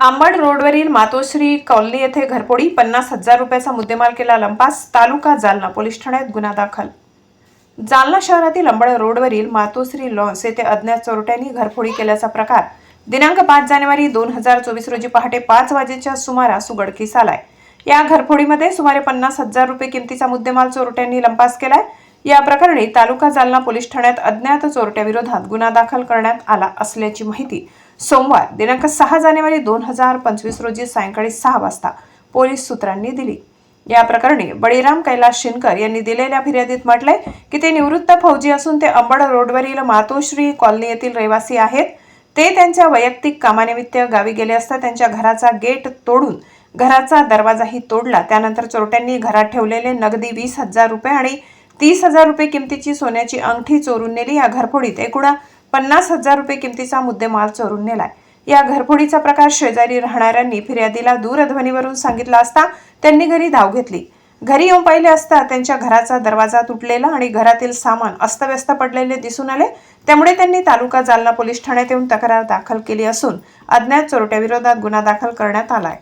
आंबड रोडवरील मातोश्री कॉलनी येथे घरफोडी पन्नास हजार रुपयाचा मुद्देमाल केला लंपास तालुका जालना पोलीस ठाण्यात गुन्हा दाखल. जालना शहरातील अंबड रोडवरील मातोश्री लॉन्स येथे अज्ञात चोरट्यांनी घरफोडी केल्याचा प्रकार दिनांक पाच जानेवारी दोन हजार चोवीस रोजी पहाटे पाच वाजेच्या सुमारास उघडकीस आलाय. या घरफोडीमध्ये सुमारे पन्नास हजार रुपये किमतीचा मुद्देमाल चोरट्यांनी लंपास केलाय. या प्रकरणी तालुका जालना पोलीस ठाण्यात अज्ञात चोरट्याविरोधात गुन्हा दाखल करण्यात आला असल्याची माहिती सोमवार दिनांक सहा जानेवारी दोन हजार पंचवीस रोजी सायंकाळी सहा वाजता पोलीस सूत्रांनी दिली. या प्रकरणी बळीराम कैलास शिनकर यांनी दिलेल्या फिर्यादीत म्हटलंय की ते निवृत्त फौजी असून ते अंबड रोडवरील मातोश्री कॉलनी येथील रहिवासी आहेत. ते त्यांच्या वैयक्तिक कामानिमित्त गावी गेले असता त्यांच्या घराचा गेट तोडून घराचा दरवाजाही तोडला. त्यानंतर चोरट्यांनी घरात ठेवलेले नगदी वीस हजार रुपये आणि तीस हजार रुपये किमतीची सोन्याची अंगठी चोरून नेली. या घरफोडीत एकूण पन्नास हजार रुपये किमतीचा मुद्देमाल चोरून नेलाय. या घरफोडीचा प्रकार शेजारी राहणाऱ्यांनी फिर्यादीला दूरध्वनीवरून सांगितला असता त्यांनी घरी धाव घेतली. घरी येऊन पाहिले असता त्यांच्या घराचा दरवाजा तुटलेला आणि घरातील सामान अस्तव्यस्त पडलेले दिसून आले. त्यामुळे त्यांनी तालुका जालना पोलीस ठाण्यात येऊन तक्रार दाखल केली असून अज्ञात चोरट्याविरोधात गुन्हा दाखल करण्यात आलाय.